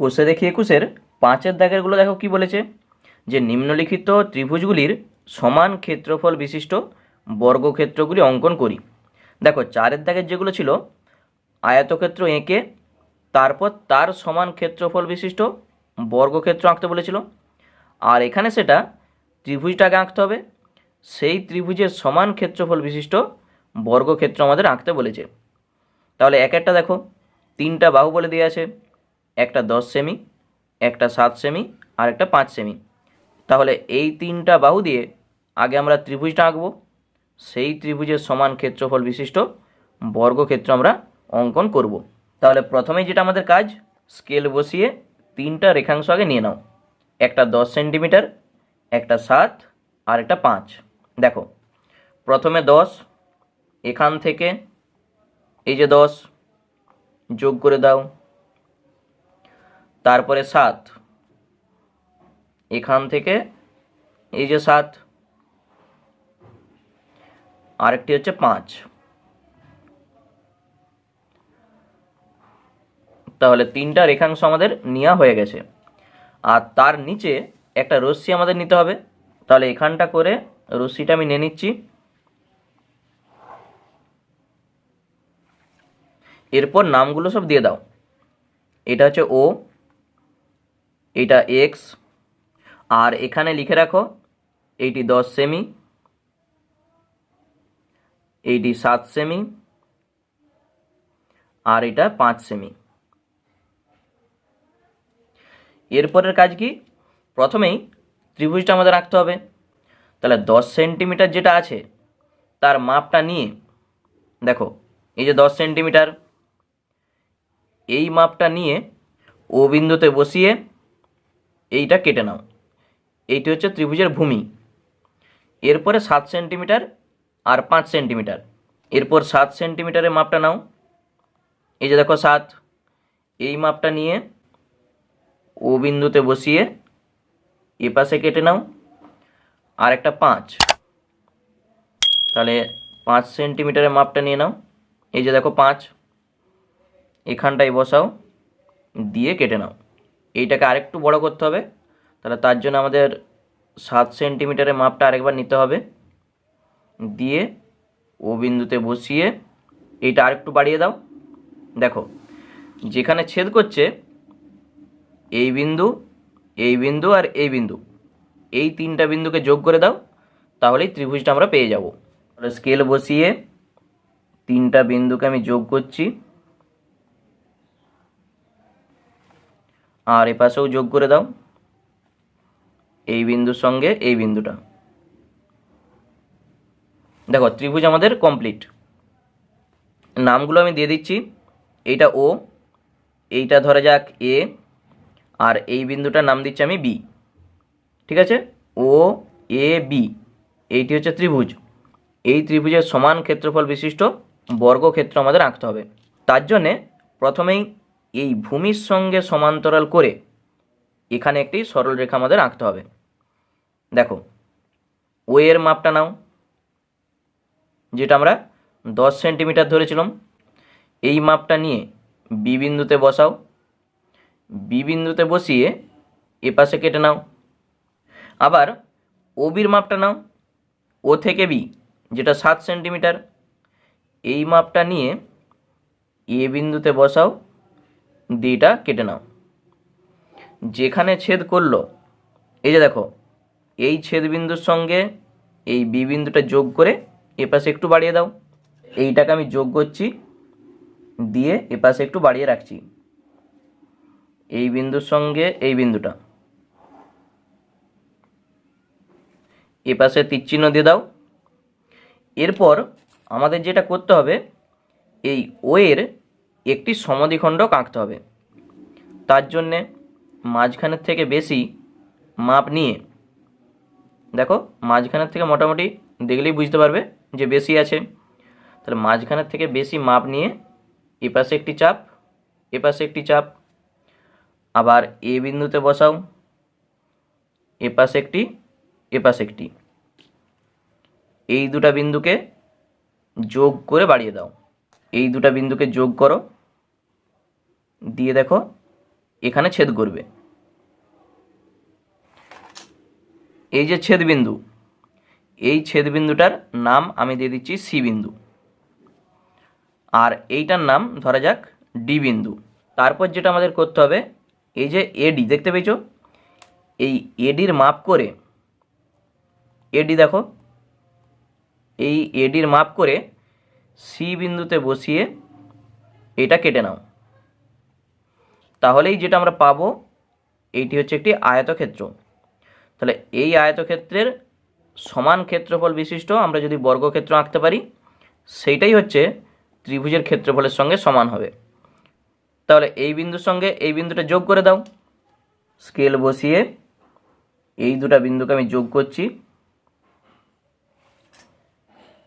কোষে দেখি একুশের পাঁচের দাগেরগুলো দেখো কি বলেছে? যে নিম্নলিখিত ত্রিভুজগুলির সমান ক্ষেত্রফল বিশিষ্ট বর্গক্ষেত্রগুলি অঙ্কন করি। দেখো, চারের দাগের যেগুলো ছিল, আয়তক্ষেত্র এঁকে তারপর তার সমান ক্ষেত্রফল বিশিষ্ট বর্গক্ষেত্র আঁকতে বলেছিল। আর এখানে সেটা ত্রিভুজটাকে আঁকতে হবে। সেই ত্রিভুজের সমান ক্ষেত্রফল বিশিষ্ট বর্গক্ষেত্র আমাদের আঁকতে বলেছে। তাহলে এক একটা দেখো, তিনটা বাহু বলে দিয়ে আছে। একটা দশ সেমি একটা সাত সেমি আর একটা পাঁচ সেমি তাহলে এই তিনটা বাহু দিয়ে আগে আমরা ত্রিভুজটা আঁকবো। সেই ত্রিভুজের সমান ক্ষেত্রফল বিশিষ্ট বর্গক্ষেত্র আমরা অঙ্কন করব। তাহলে প্রথমেই যেটা আমাদের কাজ স্কেল বসিয়ে তিনটা রেখাংশ আগে নিয়ে নাও। একটা দশ সেন্টিমিটার একটা সাত, আর একটা পাঁচ। দেখো, প্রথমে দশ, এখান থেকে এই যে দশ, যোগ করে দাও। তারপরে সাত। এখান থেকে এই যে সাত, আরেকটি হচ্ছে পাঁচ। তাহলে তিনটা রেখাংশ আমাদের নেওয়া হয়ে গেছে। আর তার নিচে একটা রশ্মি আমাদের নিতে হবে। তাহলে এখানটা করে রশ্মিটা আমি নিয়ে নিচ্ছি। এরপর নামগুলো সব দিয়ে দাও। এটা হচ্ছে ও এটা এক্স আর এখানে লিখে রাখো, এইটি দশ সেমি এইটি সাত সেমি আর এটা পাঁচ সেমি এরপরের কাজ কি? প্রথমেই ত্রিভুজটা আমাদের রাখতে হবে। তাহলে দশ সেন্টিমিটার যেটা আছে, তার মাপটা নিয়ে, দেখো, এই যে দশ সেন্টিমিটার, এই মাপটা নিয়ে, ও বিন্দুতে বসিয়ে এইটা কেটে নাও। এইটি হচ্ছে ত্রিভুজের ভূমি। এরপরে সাত সেন্টিমিটার আর পাঁচ সেন্টিমিটার। এরপর সাত সেন্টিমিটারের মাপটা নাও। এই যে দেখো সাত। এই মাপটা নিয়ে ও বিন্দুতে বসিয়ে এ পাশে কেটে নাও। আর একটা পাঁচ। তাহলে পাঁচ সেন্টিমিটারের মাপটা নিয়ে নাও। এই যে দেখো পাঁচ। এখানটায় বসাও। দিয়ে কেটে নাও। এইটাকে আরেকটু বড় করতে হবে। তাহলে তার জন্য আমাদের সাত সেন্টিমিটারের মাপটা আরেকবার নিতে হবে। দিয়ে ও বিন্দুতে বসিয়ে এইটা আরেকটু বাড়িয়ে দাও। দেখো, যেখানে ছেদ করছে, এই বিন্দু এই বিন্দু আর এই বিন্দু, এই তিনটা বিন্দুকে যোগ করে দাও, তাহলেই ত্রিভুজটা আমরা পেয়ে যাব। স্কেল বসিয়ে তিনটা বিন্দুকে আমি যোগ করছি। আর এ পাশেও যোগ করে দাও। এই বিন্দুর সঙ্গে এই বিন্দুটা। দেখো, ত্রিভুজ আমাদের কমপ্লিট নামগুলো আমি দিয়ে দিচ্ছি। এইটা ও এইটা ধরা যাক এ আর এই বিন্দুটার নাম দিচ্ছি আমি বি ঠিক আছে? ও এ বি এইটি হচ্ছে ত্রিভুজ। এই ত্রিভুজের সমান ক্ষেত্রফল বিশিষ্ট বর্গক্ষেত্র আমাদের আঁকতে হবে। তার জন্যে প্রথমেই এই ভূমির সঙ্গে সমান্তরাল করে এখানে একটি সরল রেখা আমাদের আঁকতে হবে। দেখো ও এর মাপটা নাও, যেটা আমরা দশ সেন্টিমিটার ধরেছিলাম। এই মাপটা নিয়ে বি বিন্দুতে বসাও। বি বিন্দুতে বসিয়ে এ পাশে কেটে নাও। আবার ও বির মাপটা নাও। ও থেকে বি যেটা সাত সেন্টিমিটার। এই মাপটা নিয়ে এ বিন্দুতে বসাও। দিটা কেটে নাও। যেখানে ছেদ করল, এই যে দেখো, এই ছেদ বিন্দুর সঙ্গে এই বি বিন্দুটা যোগ করে এপাশে একটু বাড়িয়ে দাও। এইটাকে আমি যোগ করছি, দিয়ে এপাশে একটু বাড়িয়ে রাখছি। এই বিন্দুর সঙ্গে এই বিন্দুটা। এপাশে তীরচিহ্ন দিয়ে দাও। এরপর আমাদের যেটা করতে হবে, এই ওয়ের একটি সমদ্বিখণ্ডক আঁকতে হবে। তার জন্যে মাঝখানের থেকে বেশি মাপ নিয়ে, দেখো মাঝখানের থেকে মোটামুটি দেখলেই বুঝতে পারবে যে বেশি আছে। তাহলে মাঝখানের থেকে বেশি মাপ নিয়ে এপাশে একটি চাপ এপাশে একটি চাপ, আবার এ বিন্দুতে বসাও এপাশে একটি এপাশে একটি। এই দুটা বিন্দুকে যোগ করে বাড়িয়ে দাও। এই দুটা বিন্দুকে যোগ করো। দিয়ে দেখো, এখানে ছেদ করবে। এই যে ছেদ বিন্দু, এই ছেদ বিন্দুটার নাম আমি দিয়ে দিচ্ছি সি বিন্দু। আর এইটার নাম ধরা যাক ডি বিন্দু। তারপর যেটা আমাদের করতে হবে, এই যে এডি দেখতে পেয়েছ? এই এডির মাপ করে এডি দেখো, এই এডির মাপ করে সি বিন্দুতে বসিয়ে এটা কেটে নাও। তাহলেই যেটা আমরা পাবো, এইটি হচ্ছে একটি আয়তক্ষেত্র। তাহলে এই আয়তক্ষেত্রের সমান ক্ষেত্রফল বিশিষ্ট আমরা যদি বর্গক্ষেত্র আঁকতে পারি, সেইটাই হচ্ছে ত্রিভুজের ক্ষেত্রফলের সঙ্গে সমান হবে। তাহলে এই বিন্দুর সঙ্গে এই বিন্দুটা যোগ করে দাও। স্কেল বসিয়ে এই দুটা বিন্দুকে আমি যোগ করছি।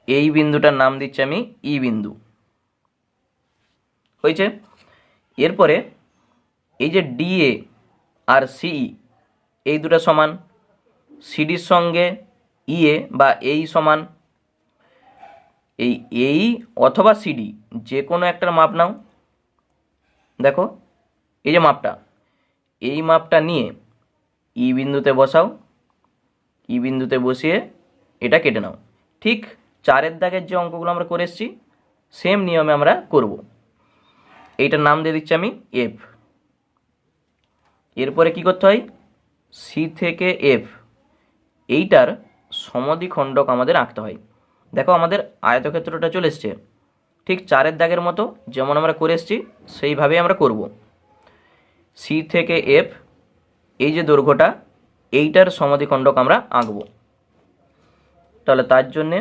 এই বিন্দুটার নাম দিচ্ছি আমি ই বিন্দু। হয়েছে? এরপরে এই যে ডিএ আর সিই এই দুটো সমান সিডির সঙ্গে ইএ বা এই সমান এই এই অথবা সিডি যে কোনো একটার মাপ নাও। দেখো, এই যে মাপটা, এই মাপটা নিয়ে ই বিন্দুতে বসাও ই বিন্দুতে বসিয়ে এটা কেটে নাও। ঠিক চারের দাগের যে অঙ্কগুলো আমরা করে এসেছি সেম নিয়মে আমরা করব। এইটার নাম দিয়ে দিচ্ছি আমি এফ এরপরে কি করতে হয়? সি থেকে এফ এইটার সমদ্বিখণ্ডক আমাদের আঁকতে হয়। দেখো আমাদের আয়তক্ষেত্রটা চলে এসছে। ঠিক চারের দাগের মতো যেমন আমরা করে এসেছি, সেইভাবেই আমরা করব। সি থেকে এফ এই যে দৈর্ঘ্যটা, এইটার সমদ্বিখণ্ডক আমরা আঁকব। তাহলে তার জন্যে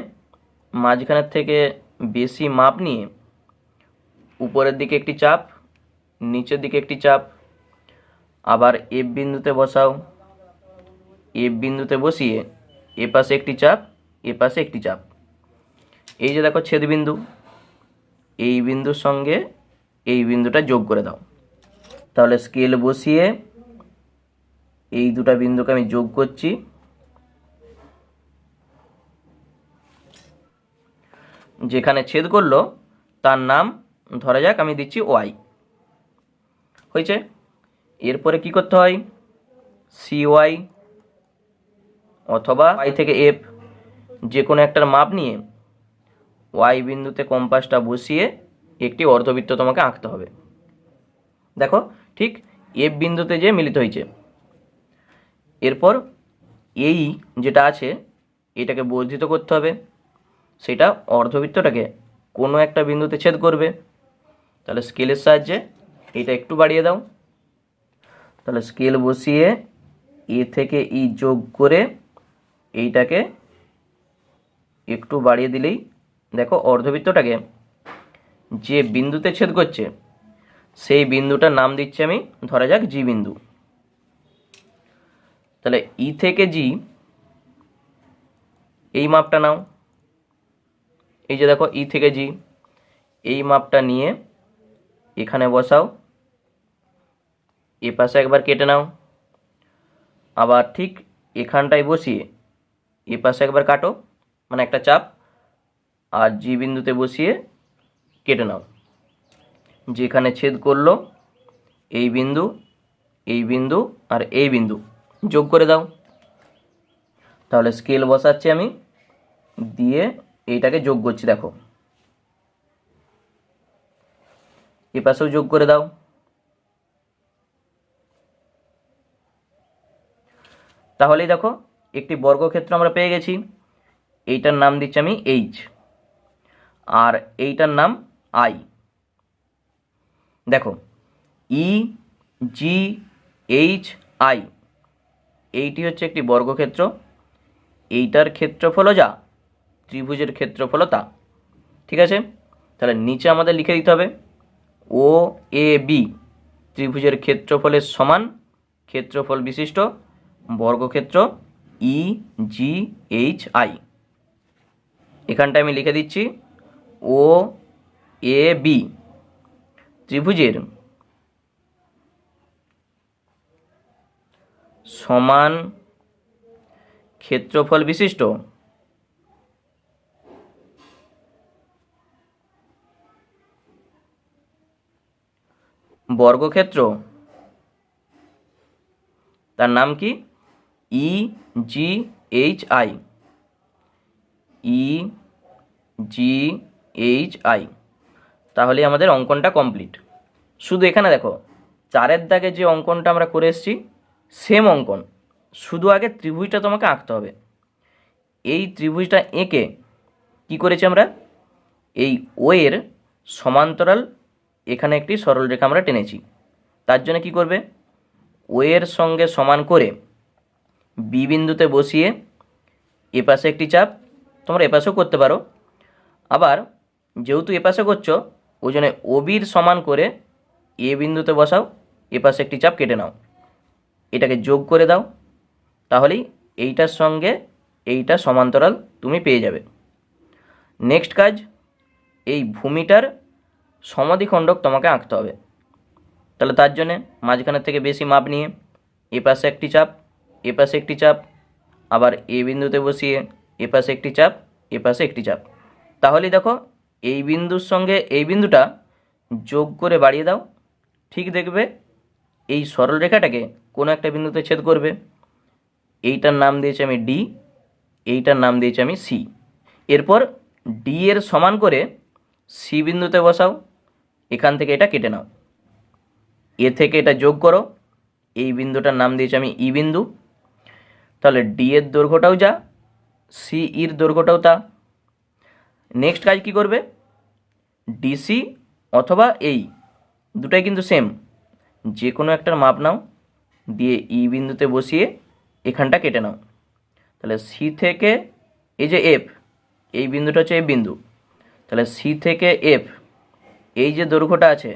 মাঝখানের থেকে বেশি মাপ নিয়ে উপরের দিকে একটি চাপ, নিচের দিকে একটি চাপ আবার এফ বিন্দুতে বসাও। এফ বিন্দুতে বসিয়ে এ পাশে একটি চাপ, এ পাশে একটি চাপ। এই যে দেখো ছেদ বিন্দু এই বিন্দুর সঙ্গে এই বিন্দুটা যোগ করে দাও। তাহলে স্কেল বসিয়ে এই দুটা বিন্দুকে আমি যোগ করছি। যেখানে ছেদ করল, তার নাম ধরা যাক আমি দিচ্ছি ওয়াই হয়েছে? এরপরে কি করতে হয়? সি ওয়াই অথবা ওয়াই থেকে এফ যে কোনো একটার মাপ নিয়ে ওয়াই বিন্দুতে কম্পাসটা বসিয়ে একটি অর্ধবৃত্ত তোমাকে আঁকতে হবে। দেখো, ঠিক এফ বিন্দুতে যে মিলিত হয়েছে। এরপর এই যেটা আছে, এটাকে বর্ধিত করতে হবে। সেটা অর্ধবৃত্তটাকে কোনো একটা বিন্দুতে ছেদ করবে। তাহলে স্কেলের সাহায্যে এটা একটু বাড়িয়ে দাও। তাহলে স্কেল বসিয়ে এ থেকে ই যোগ করে এইটাকে একটু বাড়িয়ে দিলেই, দেখো অর্ধবৃত্তটাকে যে বিন্দুতে ছেদ করছে, সেই বিন্দুটার নাম দিচ্ছি আমি, ধরা যাক জি বিন্দু। তাহলে ই থেকে জি এই মাপটা নাও। এই যে দেখো ই থেকে জি এই মাপটা নিয়ে এখানে বসাও। এ পাশে একবার কেটে নাও। আবার ঠিক এখানটায় বসিয়ে এ পাশে একবার কাটো মানে একটা চাপ, আর জি বিন্দুতে বসিয়ে কেটে নাও। যেখানে ছেদ করল, এই বিন্দু এই বিন্দু, আর এই বিন্দু যোগ করে দাও। তাহলে স্কেল বসাচ্ছি আমি, দিয়ে এইটাকে যোগ করছি, দেখো। এ পাশেও যোগ করে দাও। তাহলেই দেখো, একটি বর্গক্ষেত্র আমরা পেয়ে গেছি। এইটার নাম দিচ্ছি আমি এইচ আর এইটার নাম আই দেখো ই জি এইচ আই এইটি হচ্ছে একটি বর্গক্ষেত্র। এইটার ক্ষেত্রফলও যা? ত্রিভুজের ক্ষেত্রফলও তা। ঠিক আছে? তাহলে নিচে আমাদের লিখে দিতে হবে ও এ বি ত্রিভুজের ক্ষেত্রফলের সমান ক্ষেত্রফল বিশিষ্ট বর্গক্ষেত্র ই জি এইচ আই এখানটায় আমি লিখে দিচ্ছি ও এ বি ত্রিভুজের সমান ক্ষেত্রফল বিশিষ্ট বর্গক্ষেত্র। তার নাম কি? E G H I. E G H I. তাহলে আমাদের অঙ্কনটা কমপ্লিট। শুধু এখানে দেখো, চারের দাগে যে অঙ্কনটা আমরা করে এসেছি, সেম অঙ্কন। শুধু আগে ত্রিভুজটা তোমাকে আঁকতে হবে। এই ত্রিভুজটা এঁকে কি করেছি আমরা? এই ওয়ের সমান্তরাল এখানে একটি সরলরেখা আমরা টেনেছি। তার জন্য কি করবে? ওয়ের সঙ্গে সমান করে বি বিন্দুতে বসিয়ে এপাশে একটি চাপ, তোমরা এপাশেও করতে পারো। আবার যেহেতু এপাশে করছ ওই জন্য ওবির সমান করে এ বিন্দুতে বসাও এপাশে একটি চাপ কেটে নাও। এটাকে যোগ করে দাও, তাহলেই এইটার সঙ্গে এইটা সমান্তরাল তুমি পেয়ে যাবে। নেক্সট কাজ, এই ভূমিটার সমাধিখণ্ডক তোমাকে আঁকতে হবে। তাহলে তার জন্যে মাঝখানের থেকে বেশি মাপ নিয়ে এপাশে একটি চাপ এ পাশে একটি চাপ, আবার এ বিন্দুতে বসিয়ে এ পাশে একটি চাপ, এ পাশে একটি চাপ। তাহলেই দেখো, এই বিন্দুর সঙ্গে এই বিন্দুটা যোগ করে বাড়িয়ে দাও। ঠিক দেখবে, এই সরলরেখাটাকে কোনো একটা বিন্দুতে ছেদ করবে। এইটার নাম দিয়েছি আমি ডি এইটার নাম দিয়েছি আমি সি এরপর ডি এর সমান করে সি বিন্দুতে বসাও, এখান থেকে এটা কেটে নাও। এ থেকে এটা যোগ করো, এই বিন্দুটার নাম দিয়েছি আমি ই বিন্দু। তাহলে ডি এর দৈর্ঘ্যটাও যা সি ইর দৈর্ঘ্যটাও তা। নেক্সট কাজ কি করবে? ডিসি অথবা এই দুটাই কিন্তু সেম যে কোনো একটার মাপ নাও, দিয়ে ই বিন্দুতে বসিয়ে এখানটা কেটে নাও। তাহলে সি থেকে এই যে এফ এই বিন্দুটা হচ্ছে এফ বিন্দু। তাহলে সি থেকে এফ এই যে দৈর্ঘ্যটা আছে,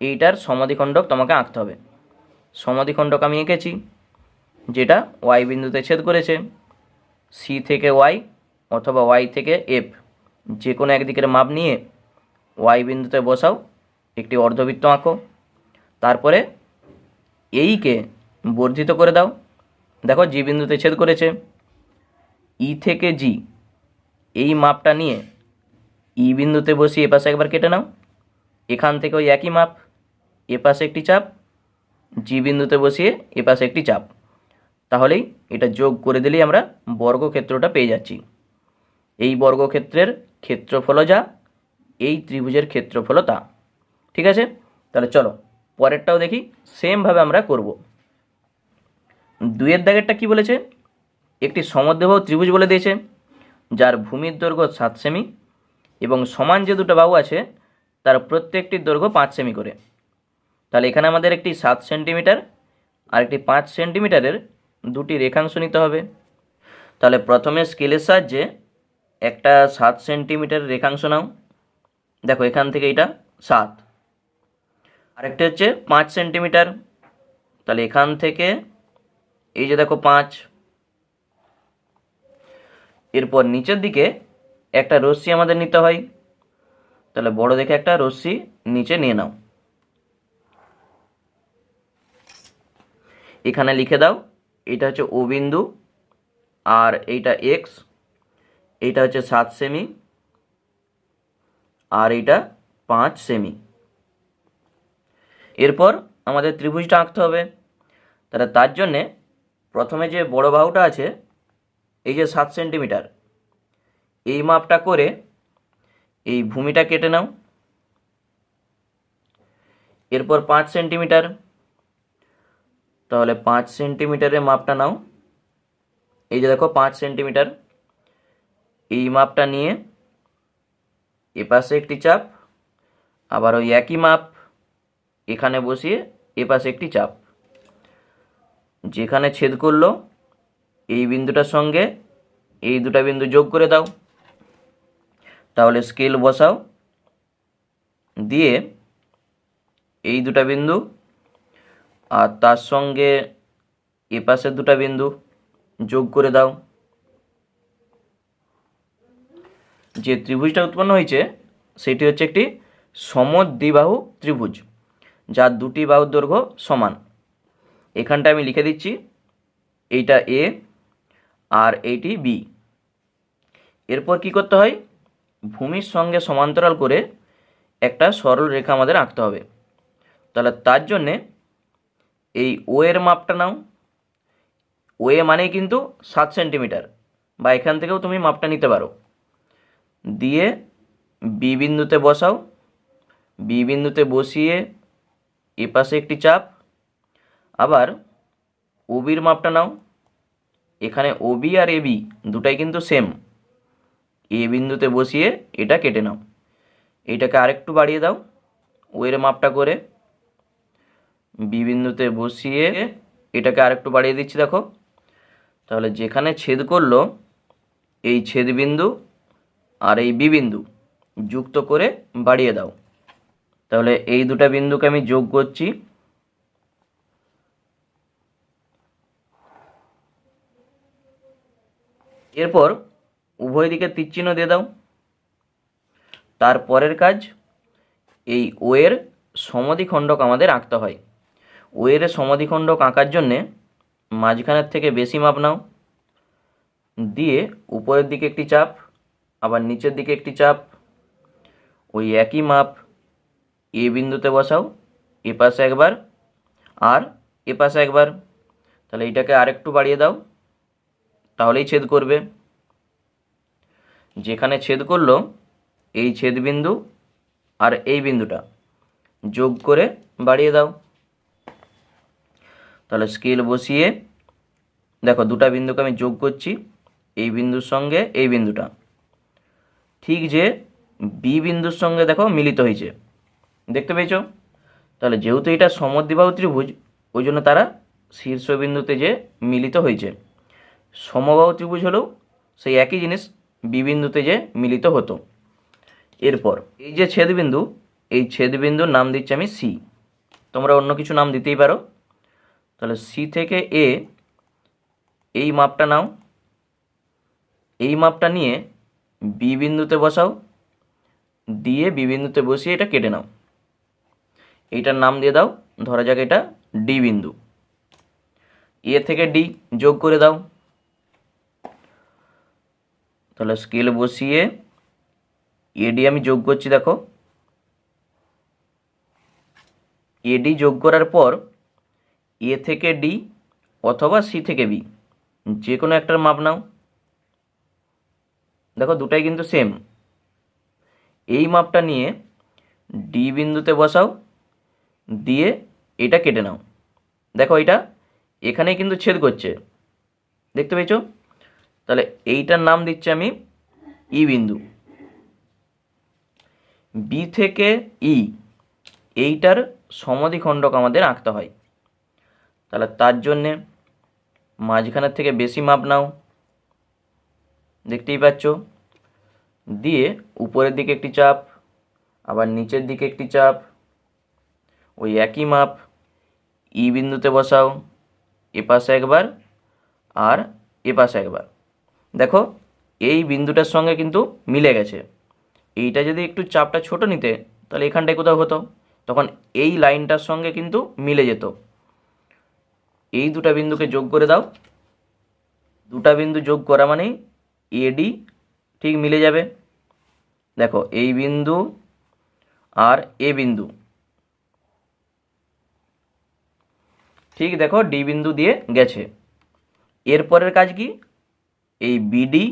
এইটার সমাধিখণ্ডক তোমাকে আঁকতে হবে। সমাধিখণ্ডক আমি এঁকেছি। যেটা ওয়াই বিন্দুতে ছেদ করেছে সি থেকে ওয়াই অথবা ওয়াই থেকে এফ যে কোনো একদিকের মাপ নিয়ে ওয়াই বিন্দুতে বসাও, একটি অর্ধবৃত্ত আঁকো। তারপরে এইকে বর্ধিত করে দাও। দেখো জি বিন্দুতে ছেদ করেছে। ই থেকে জি এই মাপটা নিয়ে ই বিন্দুতে বসিয়ে এপাশে একবার কেটে নাও। এখান থেকে ওই একই মাপ, এপাশে একটি চাপ জি বিন্দুতে বসিয়ে এপাশে একটি চাপ। তাহলেই এটা যোগ করে দিলেই আমরা বর্গক্ষেত্রটা পেয়ে যাচ্ছি। এই বর্গক্ষেত্রের ক্ষেত্রফল যা, এই ত্রিভুজের ক্ষেত্রফল তা। ঠিক আছে? তাহলে চলো, পরেরটাও দেখি সেমভাবে আমরা করব। দুইয়ের দাগেরটা কি বলেছে? একটি সমদ্বিবাহু ত্রিভুজ বলে দিয়েছে, যার ভূমির দৈর্ঘ্য সাত সেমি এবং সমান যে দুটো বাহু আছে, তার প্রত্যেকটির দৈর্ঘ্য পাঁচ সেমি করে। তাহলে এখানে আমাদের একটি সাত সেন্টিমিটার আর একটি পাঁচ সেন্টিমিটারের দুটি রেখাংশ নিতে হবে। তাহলে প্রথমে স্কেলের সাহায্যে একটা সাত সেন্টিমিটার রেখাংশ নাও। দেখো এখান থেকে এটা সাত। আরেকটা হচ্ছে পাঁচ সেন্টিমিটার। তাহলে এখান থেকে এই যে দেখো পাঁচ। এরপর নিচের দিকে একটা রশ্মি আমাদের নিতে হয়। তাহলে বড় দেখে একটা রশ্মি নিচে নিয়ে নাও। এখানে লিখে দাও এটা হচ্ছে ও বিন্দু, আর এইটা এক্স এইটা হচ্ছে সাত সেমি, আর এইটা পাঁচ সেমি। এরপর আমাদের ত্রিভুজটা আঁকতে হবে। তাহলে তার জন্যে প্রথমে যে বড় বাহুটা আছে, এই যে সাত সেন্টিমিটার, এই মাপটা করে এই ভূমিটা কেটে নাও। এরপর পাঁচ সেন্টিমিটার তাহলে পাঁচ সেন্টিমিটারের মাপটা নাও। এই যে দেখো, পাঁচ সেন্টিমিটার। এই মাপটা নিয়ে এপাশে একটি চাপ, আবার ওই একই মাপ এখানে বসিয়ে এপাশে একটি চাপ। যেখানে ছেদ করল, এই বিন্দুটার সঙ্গে এই দুটা বিন্দু যোগ করে দাও। তাহলে স্কেল বসাও। দিয়ে এই দুটা বিন্দু আর তার সঙ্গে এ পাশের দুটা বিন্দু যোগ করে দাও। যে ত্রিভুজটা উৎপন্ন হয়েছে, সেটি হচ্ছে একটি সমদ্বিবাহু ত্রিভুজ, যার দুটি বাহুর দৈর্ঘ্য সমান। এখানটা আমি লিখে দিচ্ছি, এইটা এ আর এইটি বি এরপর কি করতে হয়? ভূমির সঙ্গে সমান্তরাল করে একটা সরল রেখা আমাদের আঁকতে হবে। তাহলে তার জন্যে এই ও এর মাপটা নাও। ওয়ে মানেই কিন্তু সাত সেন্টিমিটার। বা এখান থেকেও তুমি মাপটা নিতে পারো। দিয়ে বি বিন্দুতে বসাও। বি বিন্দুতে বসিয়ে এপাশে একটি চাপ। আবার ওবির মাপটা নাও। এখানে ওবি আর এবি দুটাই কিন্তু সেম এ বিন্দুতে বসিয়ে এটা কেটে নাও। এটাকে আরেকটু বাড়িয়ে দাও। ওয়ের মাপটা করে। বি বিন্দুতে বসিয়ে এটাকে আরেকটু বাড়িয়ে দিচ্ছি, দেখো। তাহলে যেখানে ছেদ করল, এই ছেদ বিন্দু আর এই বি বিন্দু যুক্ত করে বাড়িয়ে দাও। তাহলে এই দুটা বিন্দুকে আমি যোগ করছি। এরপর উভয় দিকে তীরচিহ্ন দিয়ে দাও। তারপরের কাজ, এই ওয়ের সমাধিখণ্ডক আমাদের আঁকতে হয়। ওয়ের সমাধিখণ্ডক আঁকার জন্যে মাঝখানের থেকে বেশি মাপ নাও। দিয়ে উপরের দিকে একটি চাপ, আবার নিচের দিকে একটি চাপ। ওই একই মাপ এ বিন্দুতে বসাও, এ পাশে একবার আর এ পাশে একবার। তাহলে এইটাকে আরেকটু বাড়িয়ে দাও, তাহলেই ছেদ করবে। যেখানে ছেদ করল, এই ছেদ বিন্দু আর এই বিন্দুটা যোগ করে বাড়িয়ে দাও। তাহলে স্কেল বসিয়ে, দেখো দুটা বিন্দুকে আমি যোগ করছি, এই বিন্দুর সঙ্গে এই বিন্দুটা। ঠিক যে বি বিন্দুর সঙ্গে দেখো মিলিত হয়েছে। দেখতে পেয়েছ? তাহলে যেহেতু এটা সমদ্বিবাহু ত্রিভুজ ওই জন্য তারা শীর্ষবিন্দুতে যে মিলিত হয়েছে। সমবাহু ত্রিভুজ হলেও সেই একই জিনিস বি বিন্দুতে যে মিলিত হতো। এরপর এই যে ছেদবিন্দু এই ছেদবিন্দুর নাম দিচ্ছি আমি সি তোমরা অন্য কিছু নাম দিতেই পারো। তাহলে সি থেকে এ এই মাপটা নাও। এই মাপটা নিয়ে বি বিন্দুতে বসাও। দিয়ে বি বিন্দুতে বসিয়ে এটা কেটে নাও। এইটার নাম দিয়ে দাও। ধরা যাক এটা ডি বিন্দু। এ থেকে ডি যোগ করে দাও। তাহলে স্কেল বসিয়ে এডি আমি যোগ করছি, দেখো। এডি যোগ করার পর এ থেকে ডি অথবা সি থেকে বি। যে কোনো একটার মাপ নাও। দেখো দুটাই কিন্তু সেম এই মাপটা নিয়ে ডি বিন্দুতে বসাও, দিয়ে এটা কেটে নাও। দেখো এটা এখানেই কিন্তু ছেদ করছে। দেখতে পেয়েছ? তাহলে এইটার নাম দিচ্ছি আমি ই বিন্দু। বি থেকে ই, এইটার সমাধিখণ্ডক আমাদের আঁকতে হয়। তাহলে তার জন্যে মাঝখানের থেকে বেশি মাপ নাও। দেখতেই পাচ্ছ? দিয়ে উপরের দিকে একটি চাপ, আবার নিচের দিকে একটি চাপ, ওই একই মাপ, ই বিন্দুতে বসাও, এ পাশে একবার আর এ পাশে একবার। দেখো, এই বিন্দুটার সঙ্গে কিন্তু মিলে গেছে। এইটা যদি একটু চাপটা ছোট নিতে, তাহলে এখানটায় কোথাও হতো, তখন এই লাইনটার সঙ্গে কিন্তু মিলে যেত। এই দুটা বিন্দুকে যোগ করে দাও। দুটা বিন্দু যোগ করা মানেই এডি ঠিক মিলে যাবে। দেখো, এই বিন্দু আর এ বিন্দু। ঠিক দেখো ডি বিন্দু দিয়ে গেছে। এরপরের কাজ কি? এই বিডি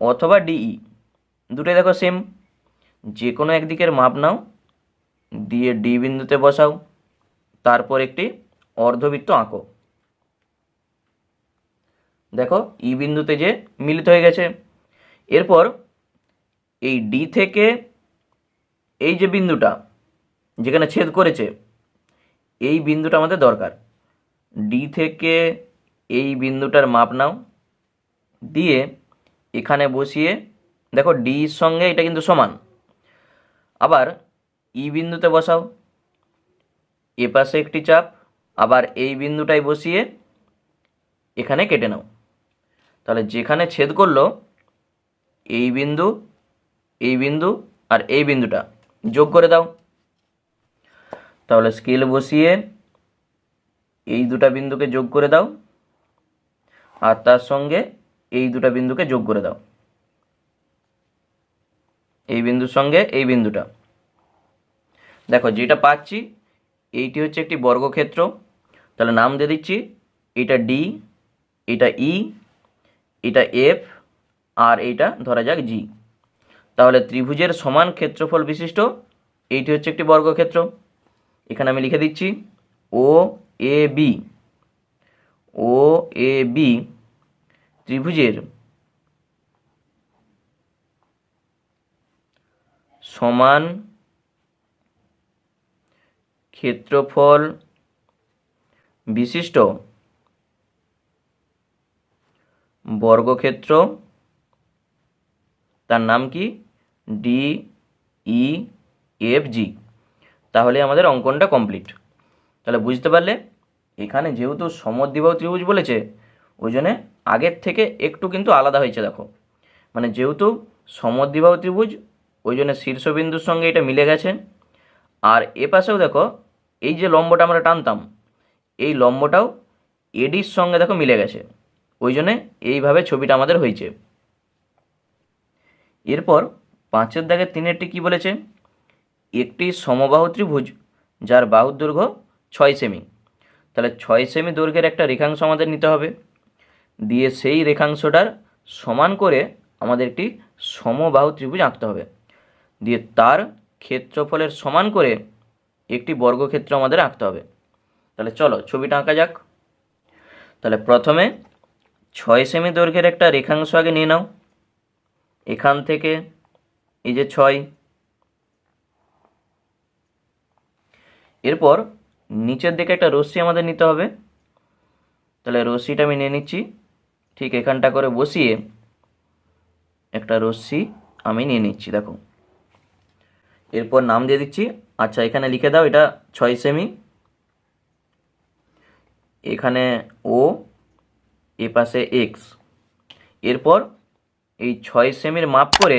অথবা ডিই দুটোই দেখো সেম যে কোনো একদিকের মাপ নাও, দিয়ে ডি বিন্দুতে বসাও। তারপর একটি অর্ধবৃত্ত আঁকো। দেখো, ই বিন্দুতে যে মিলিত হয়ে গেছে। এরপর এই ডি থেকে এই যে বিন্দুটা যেখানে ছেদ করেছে, এই বিন্দুটা আমাদের দরকার। ডি থেকে এই বিন্দুটার মাপ নাও, দিয়ে এখানে বসিয়ে, দেখো ডির সঙ্গে এটা কিন্তু সমান। আবার ই বিন্দুতে বসাও। এ পাশে একটি চাপ আবার এই বিন্দুটাই বসিয়ে এখানে কেটে নাও। তাহলে যেখানে ছেদ করল, এই বিন্দু এই বিন্দু আর এই বিন্দুটা যোগ করে দাও। তাহলে স্কেল বসিয়ে এই দুটা বিন্দুকে যোগ করে দাও আর তার সঙ্গে এই দুটা বিন্দুকে যোগ করে দাও। এই বিন্দুর সঙ্গে এই বিন্দুটা। দেখো যেটা পাচ্ছি, এইটি হচ্ছে একটি বর্গক্ষেত্র। তাহলে নাম দিয়ে দিচ্ছি, এটা ডি এটা ই এটা এফ আর এইটা ধরা যাক জি তাহলে ত্রিভুজের সমান ক্ষেত্রফল বিশিষ্ট, এইটি হচ্ছে একটি বর্গক্ষেত্র। এখানে আমি লিখে দিচ্ছি ও A B O A B ত্রিভুজের সমান ক্ষেত্রফল বিশিষ্ট বর্গক্ষেত্র, তার নাম কি? ডি ই এফ জি তাহলে আমাদের অঙ্কনটা কমপ্লিট তাহলে বুঝতে পারলে, এখানে যেহেতু সমদ্বিবাহু ত্রিভুজ বলেছে, ওই জন্যে আগের থেকে একটু কিন্তু আলাদা হয়েছে, দেখো। মানে যেহেতু সমদ্বিবাহু ত্রিভুজ, ওই জন্য শীর্ষবিন্দুর সঙ্গে এটা মিলে গেছে। আর এ পাশেও দেখো, এই যে লম্বটা আমরা টানতাম এই লম্বটাও এডির সঙ্গে দেখো মিলে গেছে। ওই জন্যে এইভাবে ছবিটা আমাদের হয়েছে। এরপর পাঁচের দাগের তিনেরটি কি বলেছে? একটি সমবাহু ত্রিভুজ, যার বাহুর দৈর্ঘ্য ছয় সেমি। তাহলে ছয় সেমি দৈর্ঘ্যের একটা রেখাংশ আমাদের নিতে হবে। দিয়ে সেই রেখাংশটার সমান করে আমাদের একটি সমবাহু ত্রিভুজ আঁকতে হবে। দিয়ে তার ক্ষেত্রফলের সমান করে একটি বর্গক্ষেত্র আমাদের আঁকতে হবে। তাহলে চলো, ছবিটা আঁকা যাক। তাহলে প্রথমে ছয় সেমি দৈর্ঘ্যের একটা রেখাংশ আগে নিয়ে নাও। এখান থেকে এই যে ছয়, এরপর নিচের দিকে একটা রশ্মি আমাদের নিতে হবে। তাহলে রশ্মিটা আমি নিয়ে নিচ্ছি। ঠিক এখানটা করে বসিয়ে একটা রশ্মি আমি নিয়ে নিচ্ছি, দেখো। এরপর নাম দিয়ে দিচ্ছি। আচ্ছা এখানে লিখে দাও এটা ছয় সেমি। এখানে ও, এ পাশে এক্স এরপর এই ছয় সেমির মাপ করে,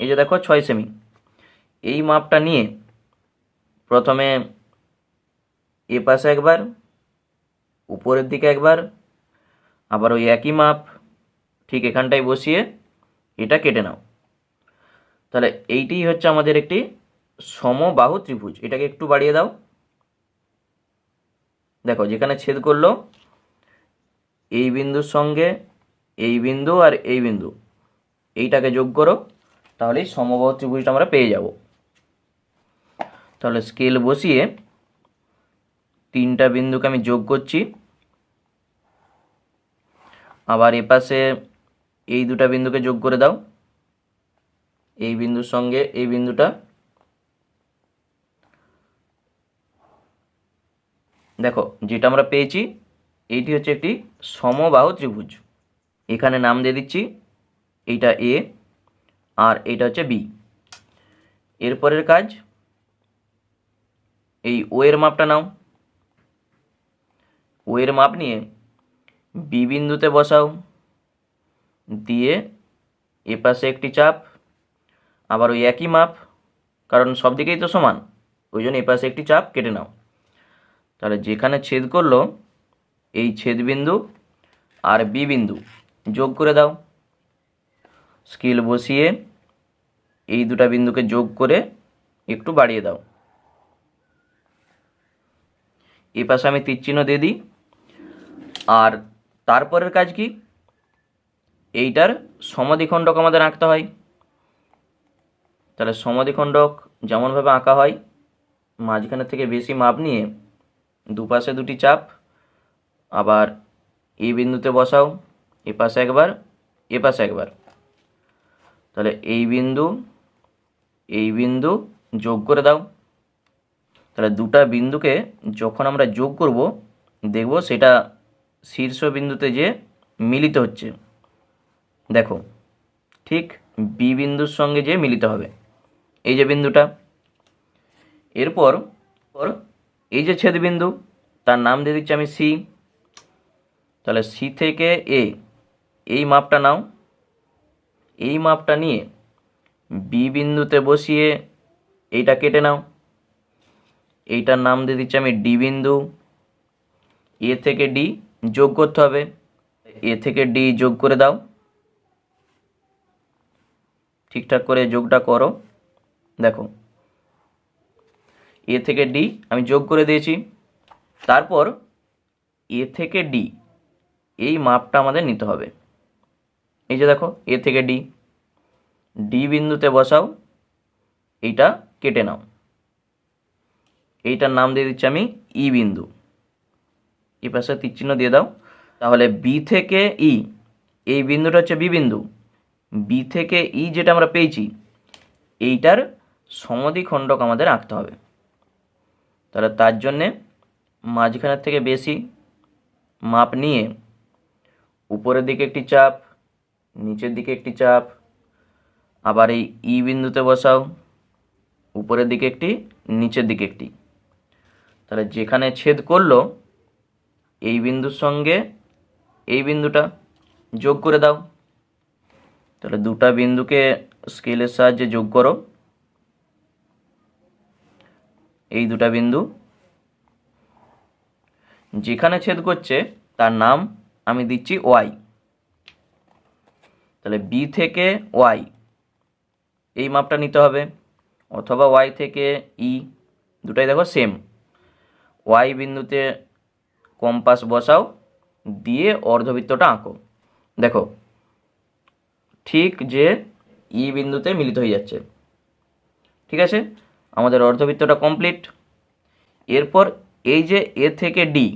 এই যে দেখো ছয় সেমি, এই মাপটা নিয়ে প্রথমে এ পাশে একবার, উপরের দিকে একবার, আবার ওই একই মাপ ঠিক এখানটায় বসিয়ে এটা কেটে নাও। তাহলে এইটিই হচ্ছে আমাদের একটি সমবাহু ত্রিভুজ। এটাকে একটু বাড়িয়ে দাও। দেখো, যেখানে ছেদ করল, এই বিন্দুর সঙ্গে এই বিন্দু আর এই বিন্দু, এইটাকে যোগ করো তাহলেই সমবাহু ত্রিভুজটা আমরা পেয়ে যাব। তাহলে স্কেল বসিয়ে তিনটা বিন্দুকে আমি যোগ করছি। আবার এপাশে এই দুটা বিন্দুকে যোগ করে দাও। এই বিন্দুর সঙ্গে এই বিন্দুটা দেখো, যেটা আমরা পেয়েছি, এইটি হচ্ছে একটি সমবাহু ত্রিভুজ। এখানে নাম দিয়ে দিচ্ছি, এইটা এ আর এটা হচ্ছে বি এরপরের কাজ, এই ও এর মাপটা নাও। ও এর মাপ নিয়ে বি বিন্দুতে বসাও, দিয়ে এ পাশে একটি চাপ, আবার ওই একই মাপ, কারণ সব দিকেই তো সমান, ওই জন্য এ পাশে একটি চাপ কেটে নাও। তাহলে যেখানে ছেদ করল, এই ছেদ বিন্দু আর বি বিন্দু, যোগ করে দাও। স্কেল বসিয়ে এই দুটা বিন্দুকে যোগ করে একটু বাড়িয়ে দাও। এই পাশে আমি তীরচিহ্ন দিয়ে দিই। আর তারপরের কাজ কি? এইটার সমাধিখণ্ডক আমাদের আঁকতে হয়। তাহলে সমাধিখণ্ডক যেমনভাবে আঁকা হয়, মাঝখানের থেকে বেশি মাপ নিয়ে দুপাশে দুটি চাপ, আবার এই বিন্দুতে বসাও, এ পাশে একবার, এ পাশে একবার। তাহলে এই বিন্দু এই বিন্দু যোগ করে দাও। তাহলে দুটা বিন্দুকে যখন আমরা যোগ করব, দেখব সেটা শীর্ষ বিন্দুতে যে মিলিত হচ্ছে। দেখো, ঠিক বি বিন্দুর সঙ্গে যে মিলিত হবে, এই যে বিন্দুটা। এরপর পর এই যে ছেদবিন্দু, তার নাম দিয়ে দিচ্ছি আমি সি তাহলে সি থেকে এ এই মাপটা নাও। এই মাপটা নিয়ে বি বিন্দুতে বসিয়ে এইটা কেটে নাও। এইটার নাম দিয়ে দিচ্ছি আমি ডি বিন্দু। এ থেকে ডি যোগ করতে হবে। এ থেকে ডি যোগ করে দাও। ঠিকঠাক করে যোগটা করো। দেখো এ থেকে ডি আমি যোগ করে দিয়েছি। তারপর এ থেকে ডি, এই মাপটা আমাদের নিতে হবে। এই যে দেখো, এ থেকে ডি ডি বিন্দুতে বসাও, এইটা কেটে নাও। এইটার নাম দিয়ে দিচ্ছি আমি ই বিন্দু। এই পাশে তীরচিহ্ন দিয়ে দাও। তাহলে বি থেকে ই, এই বিন্দুটা হচ্ছে বি বিন্দু। বি থেকে ই যেটা আমরা পেয়েছি, এইটার সমদ্বিখণ্ডক আমাদের আঁকতে হবে। তাহলে তার জন্যে মাঝখানের থেকে বেশি মাপ নিয়ে উপরের দিকে একটি চাপ, নিচের দিকে একটি চাপ, আবার এই ই বিন্দুতে বসাও, উপরের দিকে একটি, নিচের দিকে একটি। তাহলে যেখানে ছেদ করল, এই বিন্দুর সঙ্গে এই বিন্দুটা যোগ করে দাও। তাহলে দুটা বিন্দুকে স্কেলের সাহায্যে যোগ করো। এই দুটা বিন্দু। যেখানে ছেদ করছে, তার নাম আমি দিচ্ছি ওয়াই। তাহলে বি থেকে ওয়াই, এই মাপটা নিতে হবে। অথবা ওয়াই থেকে ই, দুটাই দেখো সেম ওয়াই বিন্দুতে কম্পাস বসাও, দিয়ে অর্ধবৃত্তটা আঁকো। দেখো, ঠিক যে ই বিন্দুতে মিলিত হয়ে যাচ্ছে। ঠিক আছে? আমাদের অর্ধবৃত্তটা কমপ্লিট এরপর এই যে এ থেকে ডি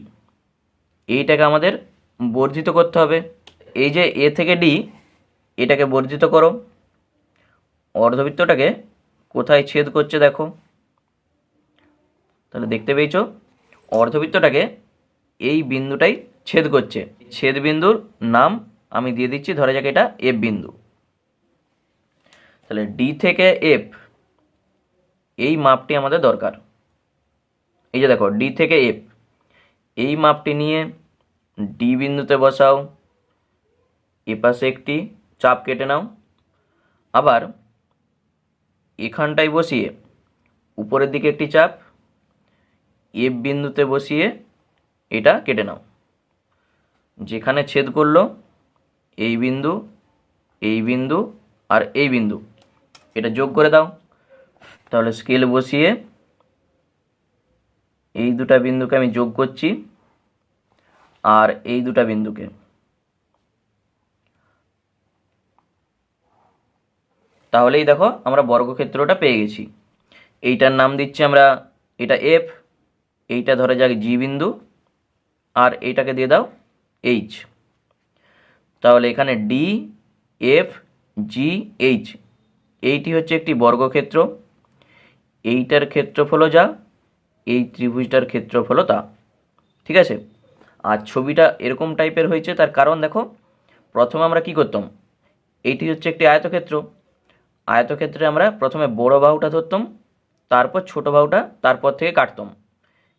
এইটাকে আমাদের বর্ধিত করতে হবে। এই যে এ থেকে ডি এটাকে বর্ধিত করো। অর্ধবৃত্তটাকে কোথায় ছেদ করছে দেখো। তাহলে দেখতে পেয়েছ, অর্ধবৃত্তটাকে এই বিন্দুটাই ছেদ করছে। ছেদ বিন্দুর নাম আমি দিয়ে দিচ্ছি, ধরে যাক এটা এফ বিন্দু। তাহলে ডি থেকে এফ এই মাপটি আমাদের দরকার। এই যে দেখো ডি থেকে এফ এই মাপটি নিয়ে ডি বিন্দুতে বসাও এপাশে একটি চাপ কেটে নাও। আবার এখানটায় বসিয়ে উপরের দিকে একটি চাপ এফ বিন্দুতে বসিয়ে এটা কেটে নাও। যেখানে ছেদ করল, এই বিন্দু এই বিন্দু আর এই বিন্দু। এটা যোগ করে দাও। তাহলে স্কেল বসিয়ে এই দুটা বিন্দুকে আমি যোগ করছি আর এই দুটা বিন্দুকে। তাহলেই দেখো আমরা বর্গক্ষেত্রটা পেয়ে গেছি। এইটার নাম দিচ্ছি আমরা এটা এফ এইটা ধরে যাক জি বিন্দু আর এইটাকে দিয়ে দাও এইচ তাহলে এখানে ডি এফ জি এইচ এইটি হচ্ছে একটি বর্গক্ষেত্র। এইটার ক্ষেত্রফলও যা, এই ত্রিভুজটার ক্ষেত্রফলও তা। ঠিক আছে? আর ছবিটা এরকম টাইপের হয়েছে, তার কারণ দেখো, প্রথমে আমরা কি করতাম? এইটি হচ্ছে একটি আয়তক্ষেত্র। আয়তক্ষেত্রে আমরা প্রথমে বড় বাহুটা ধরতাম, তারপর ছোট বাহুটা, তারপর থেকে কাটতাম।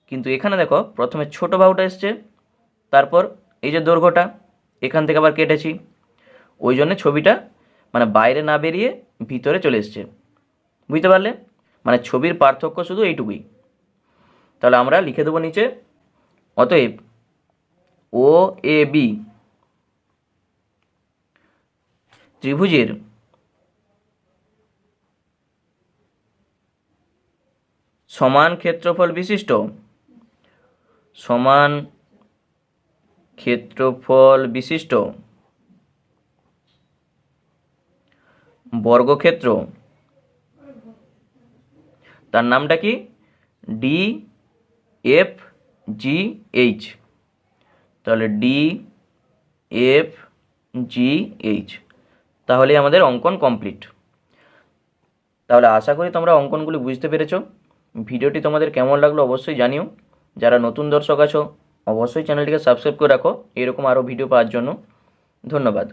কিন্তু এখানে দেখো, প্রথমে ছোট বাহুটা এসছে, তারপর এই যে দৈর্ঘ্যটা, এখান থেকে আবার কেটেছি। ওই জন্য ছবিটা মানে বাইরে না বেরিয়ে ভিতরে চলে এসছে। বুঝতে পারলে? মানে ছবির পার্থক্য শুধু এইটুকুই। তাহলে আমরা লিখে দেবো নিচে, অতএব ও, এ, বি ত্রিভুজের সমান ক্ষেত্রফল বিশিষ্ট, সমান ক্ষেত্রফল বিশিষ্ট বর্গক্ষেত্র তার নামটা কি? ডি এফ জি এইচ তাহলে ডি এফ জি এইচ তাহলে আমাদের অঙ্কন কমপ্লিট তাহলে আশা করি তোমরা অঙ্কনগুলি বুঝতে পেরেছ। ভিডিওটি তোমাদের কেমন লাগল অবশ্যই জানিও। যারা নতুন দর্শক আছো, অবশ্যই চ্যানেলটিকে সাবস্ক্রাইব করে রাখো। এরকম আরও ভিডিও পাওয়ার জন্য। ধন্যবাদ।